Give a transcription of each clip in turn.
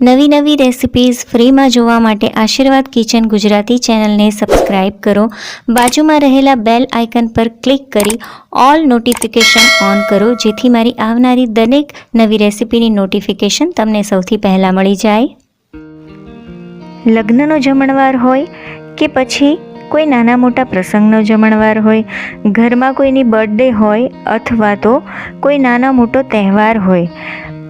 નવી નવી રેસિપીઝ ફ્રીમાં જોવા માટે આશીર્વાદ કિચન ગુજરાતી ચેનલને સબસ્ક્રાઇબ કરો. બાજુમાં રહેલા બેલ આઇકન પર ક્લિક કરી ઓલ નોટિફિકેશન ઓન કરો, જેથી મારી આવનારી દરેક નવી રેસિપીની નોટિફિકેશન તમને સૌથી પહેલાં મળી જાય. લગ્નનો જમણવાર હોય કે પછી કોઈ નાના મોટા પ્રસંગનો જમણવાર હોય, ઘરમાં કોઈની બર્થડે હોય અથવા તો કોઈ નાનો મોટો તહેવાર હોય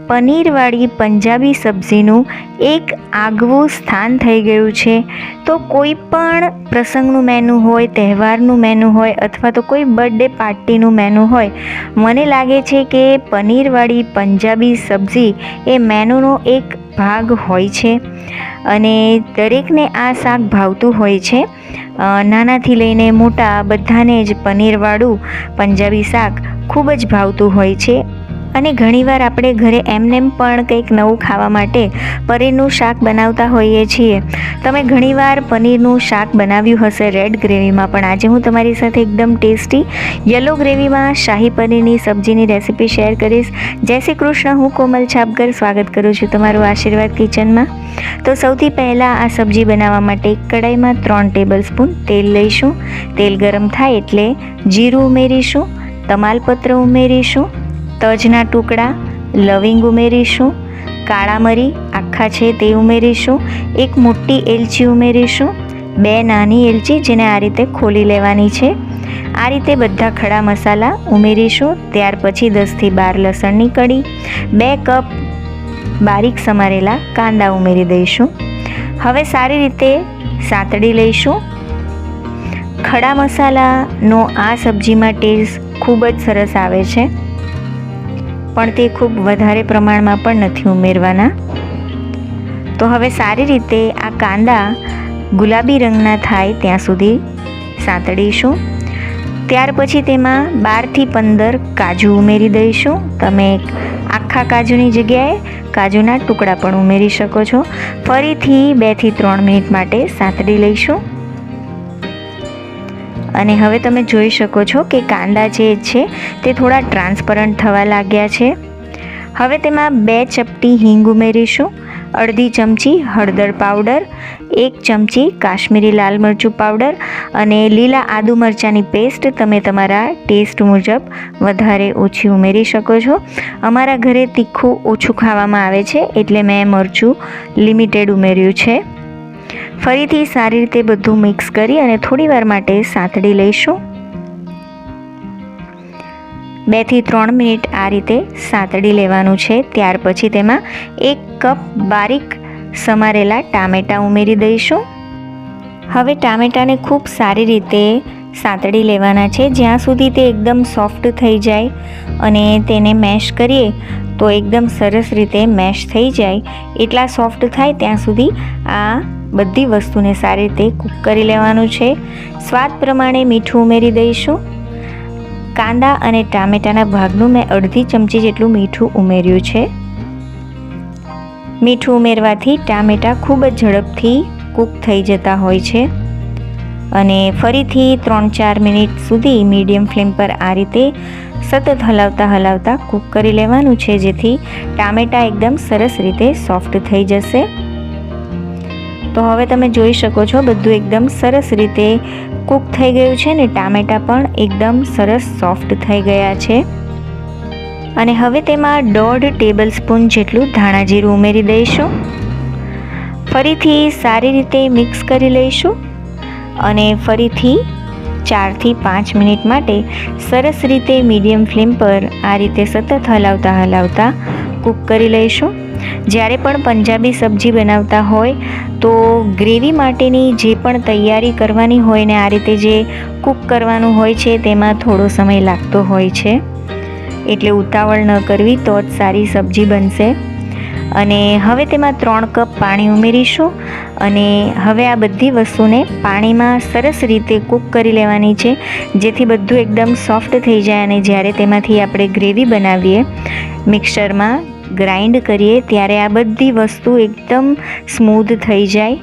પનીરવાળી પંજાબી સબ્જીનું એક આગવું સ્થાન થઈ ગયું છે. તો કોઈ પણ પ્રસંગનું મેનુ હોય, તહેવારનું મેનુ હોય અથવા તો કોઈ બર્થડે પાર્ટીનું મેનુ હોય, મને લાગે છે કે પનીરવાળી પંજાબી સબ્જી એ મેનુનો એક ભાગ હોય છે અને દરેકને આ શાક ભાવતું હોય છે. નાનાથી લઈને મોટા બધાને જ પનીરવાળું પંજાબી શાક ખૂબ જ ભાવતું હોય છે. અને ઘણીવાર આપણે ઘરે એમનેમ પણ કંઈક નવું ખાવા માટે પનીરનું શાક બનાવતા હોઈએ છીએ. તમે ઘણીવાર પનીરનું શાક બનાવ્યું હશે રેડ ગ્રેવીમાં, પણ આજે હું તમારી સાથે એકદમ ટેસ્ટી યલો ગ્રેવીમાં શાહી પનીરની સબ્જીની રેસિપી શેર કરીશ. જય શ્રી કૃષ્ણ, હું કોમલ છાપકર સ્વાગત કરું છું તમારું આશીર્વાદ કિચનમાં. તો સૌથી પહેલાં આ સબ્જી બનાવવા માટે એક કડાઈમાં ત્રણ ટેબલ સ્પૂન તેલ લઈશું. તેલ ગરમ થાય એટલે જીરું ઉમેરીશું, તમાલપત્ર ઉમેરીશું તજના ટુકડા, લવિંગ ઉમેરીશું, કાળા મરી આખા છે તે ઉમેરીશું, એક મોટી એલચી ઉમેરીશું, બે નાની એલચી જેને આ રીતે ખોલી લેવાની છે. આ રીતે બધા ખડા મસાલા ઉમેરીશું, ત્યાર પછી દસથી બાર લસણની કડી બે કપ બારીક સમારેલા કાંદા ઉમેરી દઈશું. હવે સારી રીતે સાતડી લઈશું. ખડા મસાલાનો આ સબ્જીમાં ટેસ્ટ ખૂબ જ સરસ આવે છે. પણ તે ખૂબ વધારે પ્રમાણમાં પણ નથી ઉમેરવાના. તો હવે સારી રીતે આ કાંદા ગુલાબી રંગના થાય ત્યાં સુધી સાંતળીશું. ત્યાર પછી તેમાં બારથી પંદર કાજુ ઉમેરી દઈશું. તમે આખા કાજુની જગ્યાએ કાજુના ટુકડા પણ ઉમેરી શકો છો. ફરીથી બેથી ત્રણ મિનિટ માટે સાંતળી લઈશું. અને હવે તમે જોઈ શકો છો કે કાંદા જે છે તે થોડા ટ્રાન્સપરન્ટ થવા લાગ્યા છે. હવે તેમાં બે ચપટી હિંગ ઉમેરીશું, અડધી ચમચી હળદર પાવડર, એક ચમચી કાશ્મીરી લાલ મરચું પાવડર અને લીલા આદુ મરચાંની પેસ્ટ તમે તમારા ટેસ્ટ મુજબ વધારે ઓછી ઉમેરી શકો છો. અમારા ઘરે તીખું ઓછું ખાવામાં આવે છે એટલે મેં મરચું લિમિટેડ ઉમેર્યું છે. ફરીથી સારી રીતે બધું મિક્સ કરી અને થોડીવાર માટે સાતડી લઈશું. બેથી ત્રણ મિનિટ આ રીતે સાતડી લેવાનું છે. ત્યાર પછી તેમાં એક કપ બારીક સમારેલા ટામેટાં ઉમેરી દઈશું. હવે ટામેટાને ખૂબ સારી રીતે સાતડી લેવાના છે. જ્યાં સુધી તે એકદમ સોફ્ટ થઈ જાય અને તેને મેશ કરીએ તો એકદમ સરસ રીતે મેશ થઈ જાય. એટલા સોફ્ટ થાય ત્યાં સુધી આ બધી વસ્તુને સારી રીતે કૂક કરી લેવાનું છે. સ્વાદ પ્રમાણે મીઠું ઉમેરી દઈશું. કાંદા અને ટામેટાના ભાગનું મેં અડધી ચમચી જેટલું મીઠું ઉમેર્યું છે. મીઠું ઉમેરવાથી ટામેટાં ખૂબ જ ઝડપથી કૂક થઈ જતા હોય છે. અને ફરીથી ત્રણ ચાર મિનિટ સુધી મીડિયમ ફ્લેમ પર આ રીતે સતત હલાવતા હલાવતા કૂક કરી લેવાનું છે, જેથી ટામેટાં એકદમ સરસ રીતે સોફ્ટ થઈ જશે. તો હવે તમે જોઈ શકો છો, બધું એકદમ સરસ રીતે કૂક થઈ ગયું છે ને ટામેટાં પણ એકદમ સરસ સોફ્ટ થઈ ગયા છે. અને હવે તેમાં દોઢ ટેબલ સ્પૂન જેટલું ધાણા જીરું ઉમેરી દઈશું. ફરીથી સારી રીતે મિક્સ કરી લઈશું. અને ફરીથી ચારથી પાંચ મિનિટ માટે સરસ રીતે મીડિયમ ફ્લેમ પર આ રીતે સતત હલાવતા હલાવતા કૂક કરી લઈશું. જ્યારે પણ પંજાબી સબ્જી બનાવતા હોય તો ગ્રેવી માટેની જે પણ તૈયારી કરવાની હોય ને આ રીતે જે કૂક કરવાનું હોય છે તેમાં થોડો સમય લાગતો હોય છે. એટલે ઉતાવળ ન કરવી તો જ સારી સબ્જી બનશે. અને હવે તેમાં ત્રણ કપ પાણી ઉમેરીશું અને હવે આ બધી વસ્તુને પાણીમાં સરસ રીતે કૂક કરી લેવાની છે, જેથી બધું એકદમ સોફ્ટ થઈ જાય અને જ્યારે તેમાંથી આપણે ગ્રેવી બનાવીએ, મિક્સરમાં ગ્રાઇન્ડ કરીએ, ત્યારે આ બધી વસ્તુ એકદમ સ્મૂધ થઈ જાય.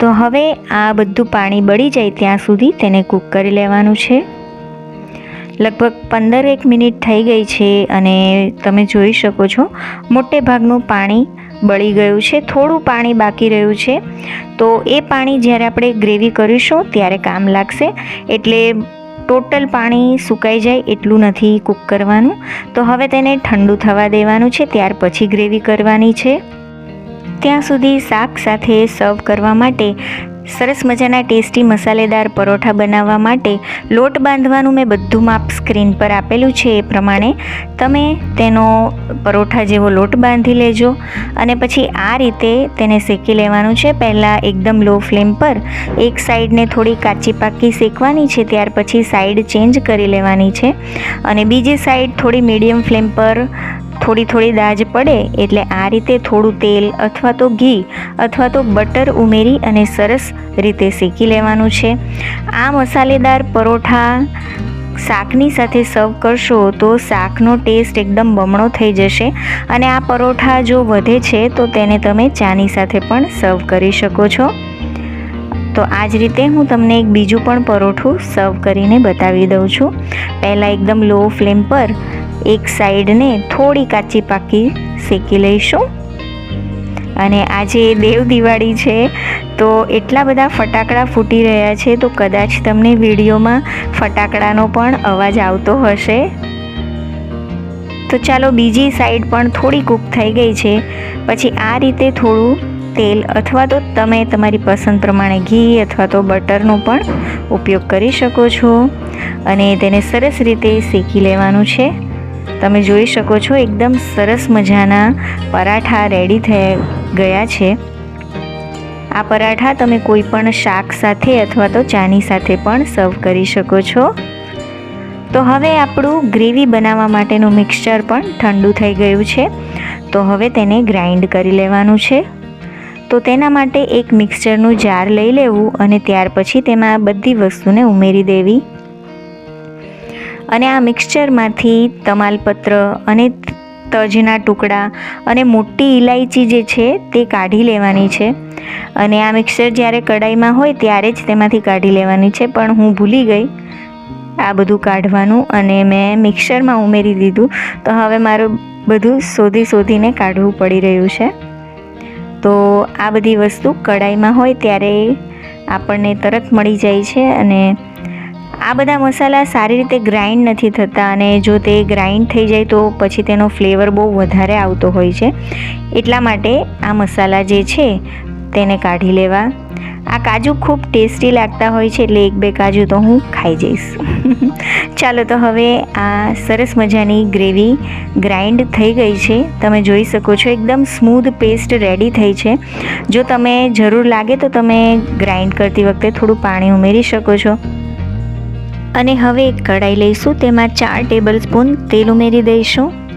તો હવે આ બધું પાણી બળી જાય ત્યાં સુધી તેને કૂક કરી લેવાનું છે. લગભગ પંદર એક મિનિટ થઈ ગઈ છે અને તમે જોઈ શકો છો, મોટે ભાગનું પાણી બળી ગયું છે, થોડું પાણી બાકી રહ્યું છે. તો એ પાણી જ્યારે આપણે ગ્રેવી કરીશું ત્યારે કામ લાગશે, એટલે ટોટલ પાણી સુકાઈ જાય એટલું નથી કૂક કરવાનું. તો હવે તેને ઠંડુ થવા દેવાનું છે, ત્યાર પછી ગ્રેવી કરવાની છે. ત્યાં સુધી શાક સાથે સર્વ કરવા માટે સરસ મજાના ટેસ્ટી મસાલેદાર પરોઠા બનાવવા માટે લોટ બાંધવાનું મેં બધું માપ સ્ક્રીન પર આપેલું છે એ પ્રમાણે. તમે તેનો પરોઠા જેવો લોટ બાંધી લેજો અને પછી આ રીતે તેને શેકી લેવાનું છે. પહેલાં એકદમ લો ફ્લેમ પર એક સાઈડને થોડી કાચી પાકી શેકવાની છે, ત્યાર પછી સાઈડ ચેન્જ કરી લેવાની છે અને બીજી સાઈડ થોડી મીડિયમ ફ્લેમ પર થોડી થોડી દાજ પડે એટલે આ રીતે થોડું તેલ અથવા તો ઘી અથવા તો બટર ઉમેરી અને સરસ રીતે શેકી લેવાનું છે. આ મસાલેદાર પરોઠા શાકની સાથે સર્વ કરશો તો શાકનો ટેસ્ટ એકદમ બમણો થઈ જશે અને આ પરોઠા જો વધે છે તો તેને તમે ચાની સાથે પણ સર્વ કરી શકો છો. તો આ જ રીતે હું તમને એક બીજું પણ પરોઠું સર્વ કરીને બતાવી દઉં છું. પહેલાં એકદમ લો ફ્લેમ પર એક સાઈડને થોડી કાચી પાકી શેકી લઈશું. અને આજે દેવ દિવાળી છે, તો એટલા બધા ફટાકડા ફૂટી રહ્યા છે, તો કદાચ તમને વિડીયોમાં ફટાકડાનો પણ અવાજ આવતો હશે. તો ચાલો બીજી સાઈડ પણ થોડી કૂક થઈ ગઈ છે. પછી આ રીતે થોડું તેલ અથવા તો તમે તમારી પસંદ પ્રમાણે ઘી અથવા તો બટરનો પણ ઉપયોગ કરી શકો છો અને તેને સરસ રીતે શેકી લેવાનું છે. તમે જોઈ શકો છો એકદમ સરસ મજાના પરાઠા રેડી થઈ ગયા છે. આ પરાઠા તમે કોઈ પણ શાક સાથે અથવા તો ચાની સાથે પણ સર્વ કરી શકો છો. તો હવે આપણું ગ્રેવી બનાવવા માટેનું મિક્સચર પણ ઠંડુ થઈ ગયું છે. તો હવે તેને ગ્રાઇન્ડ કરી લેવાનું છે. તો તેના માટે એક મિક્સચરનું જાર લઈ લેવું અને ત્યાર પછી તેમાં બધી વસ્તુને ઉમેરી દેવી. અને આ મિક્સચરમાંથી તમાલપત્ર અને તજના ટુકડા અને મોટી ઇલાયચી જે છે તે કાઢી લેવાની છે. અને આ મિક્સર જ્યારે કડાઈમાં હોય ત્યારે જ તેમાંથી કાઢી લેવાની છે, પણ હું ભૂલી ગઈ. આ બધું કાઢવાનું અને મેં મિક્સરમાં ઉમેરી દીધું. તો હવે મારું બધું શોધી શોધીને કાઢવું પડી રહ્યું છે. તો આ બધી વસ્તુ કડાઈમાં હોય ત્યારે આપણને તરત મળી જાય છે અને આ બધા મસાલા સારી રીતે ગ્રાઇન્ડ નથી થતા અને જો તે ગ્રાઇન્ડ થઈ જાય તો પછી તેનો ફ્લેવર બહુ વધારે આવતો હોય છે. એટલા માટે આ મસાલા જે છે તેને કાઢી લેવા. આ કાજુ ખૂબ ટેસ્ટી લાગતા હોય છે એટલે એક બે કાજુ તો હું ખાઈ જઈશ. ચાલો તો હવે આ સરસ મજાની ગ્રેવી ગ્રાઇન્ડ થઈ ગઈ છે. તમે જોઈ શકો છો એકદમ સ્મૂધ પેસ્ટ રેડી થઈ છે. જો તમે જરૂર લાગે તો તમે ગ્રાઇન્ડ કરતી વખતે થોડું પાણી ઉમેરી શકો છો. અને હવે એક કઢાઈ લઈશું. તેમાં ચાર ટેબલ સ્પૂન તેલ ઉમેરી દઈશું.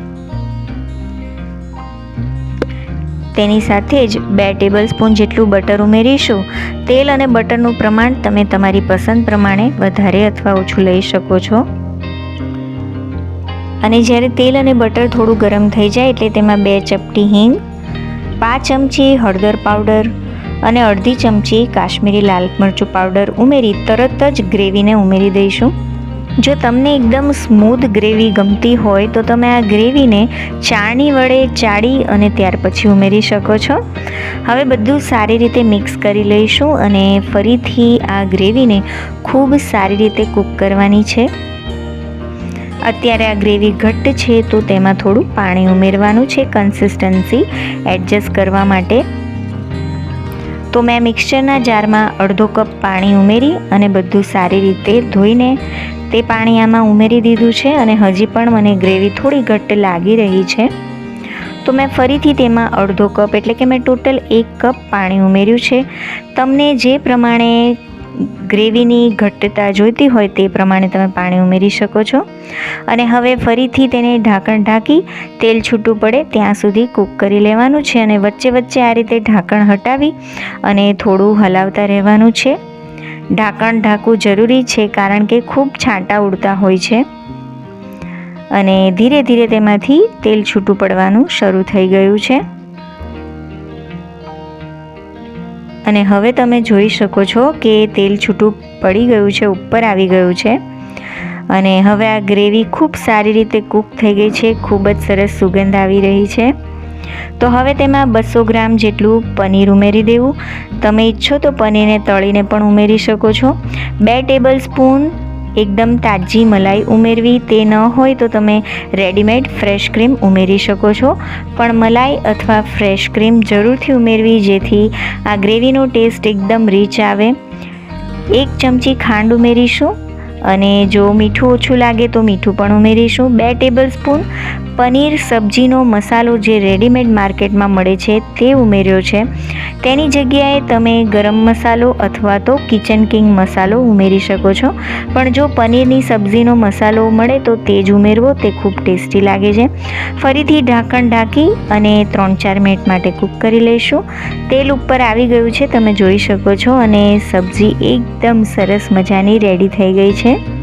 તેની સાથે જ બે ટેબલ સ્પૂન જેટલું બટર ઉમેરીશું. તેલ અને બટરનું પ્રમાણ તમે તમારી પસંદ પ્રમાણે વધારે અથવા ઓછું લઈ શકો છો. અને જ્યારે તેલ અને બટર થોડું ગરમ થઈ જાય એટલે તેમાં બે ચપટી હિંગ, પાંચ ચમચી હળદર પાવડર અને અડધી ચમચી કાશ્મીરી લાલ મરચું પાવડર ઉમેરી તરત જ ગ્રેવીને ઉમેરી દઈશું. જો તમને એકદમ સ્મૂધ ગ્રેવી ગમતી હોય, તો તમે આ ગ્રેવીને ચાળણી વડે ચાળી અને ત્યાર પછી ઉમેરી શકો છો. હવે બધું સારી રીતે મિક્સ કરી લઈશું અને ફરીથી આ ગ્રેવીને ખૂબ સારી રીતે કૂક કરવાની છે. અત્યારે આ ગ્રેવી ઘટ્ટ છે, તો તેમાં થોડું પાણી ઉમેરવાનું છે કન્સિસ્ટન્સી એડજસ્ટ કરવા માટે. તો મેં મિક્સરના જારમાં અડધો કપ પાણી ઉમેરી અને બધું સારી રીતે ધોઈને તે પાણી આમાં ઉમેરી દીધું છે અને હજી પણ મને ગ્રેવી થોડી ઘટ્ટ લાગી રહી છે. તો મેં ફરીથી તેમાં અડધો કપ એટલે કે મેં ટોટલ એક કપ પાણી ઉમેર્યું છે. તમને જે પ્રમાણે ગ્રેવીની ઘટ્ટતા જોઈતી હોય તે પ્રમાણે તમે પાણી ઉમેરી શકો છો. અને હવે ફરીથી તેને ઢાંકણ ઢાંકી તેલ છૂટું પડે ત્યાં સુધી કૂક કરી લેવાનું છે અને વચ્ચે વચ્ચે આ રીતે ઢાંકણ હટાવી અને થોડું હલાવતા રહેવાનું છે. ઢાંકણ ઢાંકવું જરૂરી છે કારણ કે ખૂબ છાંટા ઉડતા હોય છે. અને ધીરે ધીરે તેમાંથી તેલ છૂટું પડવાનું શરૂ થઈ ગયું છે. અને હવે તમે જોઈ શકો છો કે તેલ છૂટું પડી ગયું છે, ઉપર આવી ગયું છે. અને હવે આ ગ્રેવી ખૂબ સારી રીતે કૂક થઈ ગઈ છે, ખૂબ જ સરસ સુગંધ આવી રહી છે. તો હવે તેમાં બસો ગ્રામ જેટલું પનીર ઉમેરી દેવું. તમે ઈચ્છો તો પનીરને તળીને પણ ઉમેરી શકો છો. બે ટેબલ સ્પૂન એકદમ તાજી મલાઈ ઉમેરવી તે ન હોય તો તમે રેડીમેડ ફ્રેશ ક્રીમ ઉમેરી શકો છો. પણ મલાઈ અથવા ફ્રેશ ક્રીમ જરૂરથી ઉમેરવી જેથી આ ગ્રેવીનો ટેસ્ટ એકદમ રીચ આવે. એક ચમચી ખાંડ ઉમેરીશું અને જો મીઠું ઓછું લાગે તો મીઠું પણ ઉમેરીશું. બે ટેબલ સ્પૂન પનીર સબ્જીનો મસાલો જે રેડીમેડ માર્કેટમાં મળે છે તે ઉમેર્યો છે. તેની જગ્યાએ તમે ગરમ મસાલો અથવા તો કિચન કિંગ મસાલો ઉમેરી શકો છો. પણ જો પનીરની સબ્જીનો મસાલો મળે તો તે જ ઉમેરવો, તે ખૂબ ટેસ્ટી લાગે છે. ફરીથી ઢાંકણ ઢાંકી અને ત્રણ ચાર મિનિટ માટે કૂક કરી લઈશું. તેલ ઉપર આવી ગયું છે, તમે જોઈ શકો છો અને સબ્જી એકદમ સરસ મજાની રેડી થઈ ગઈ છે.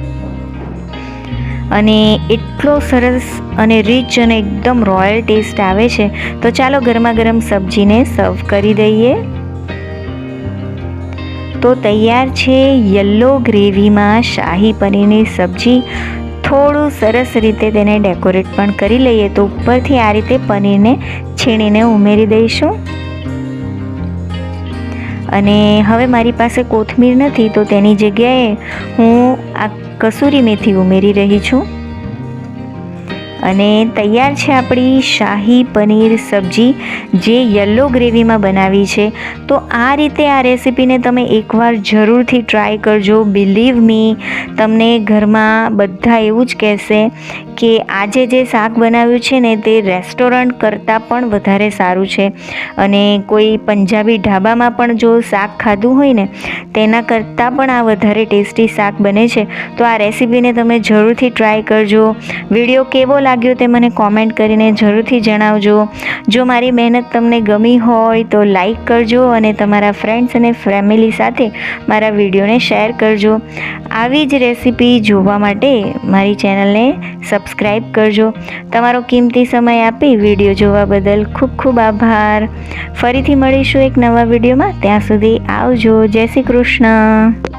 અને એટલો સરસ અને રીચ અને એકદમ રોયલ ટેસ્ટ આવે છે. તો ચાલો ગરમા ગરમ સબ્જીને સર્વ કરી દઈએ. તો તૈયાર છે યલો ગ્રેવીમાં શાહી પનીરની સબ્જી. થોડું સરસ રીતે તેને ડેકોરેટ પણ કરી લઈએ. તો ઉપરથી આ રીતે પનીરને છીણીને ઉમેરી દઈશું. અને હવે મારી પાસે કોથમીર નથી, તો તેની જગ્યાએ હું આ કસૂરી મેથી ઉમેરી રહી છું. અને તૈયાર છે આપણી શાહી પનીર સબ્જી, જે યલો ગ્રેવીમાં બનાવી છે. તો આ રીતે આ રેસીપીને તમે એકવાર જરૂરથી ટ્રાય કરજો. બિલીવ મી તમને ઘરમાં બધા એવું જ કહેશે કે આજે જે શાક બનાવ્યું છે ને તે રેસ્ટોરન્ટ કરતાં પણ વધારે સારું છે. અને કોઈ પંજાબી ઢાબામાં પણ જો શાક ખાધું હોય ને, તેના કરતાં પણ આ વધારે ટેસ્ટી શાક બને છે. તો આ રેસીપીને તમે જરૂરથી ટ્રાય કરજો. વીડિયો કેવો લાગ્યો તે મને કોમેન્ટ કરીને જરૂરથી જણાવજો. જો મારી મહેનત તમને ગમી હોય તો લાઈક કરજો અને તમારા ફ્રેન્ડ્સ અને ફેમિલી સાથે મારા વિડીયોને શેર કરજો. આવી જ રેસીપી જોવા માટે મારી ચેનલને સબસ્ક્રાઈબ કરજો. તમારો કિંમતી સમય આપી વીડિયો જોવા બદલ ખૂબ ખૂબ આભાર. ફરીથી મળીશું એક નવા વિડીયોમાં. ત્યાં સુધી આવજો. જય શ્રી કૃષ્ણ.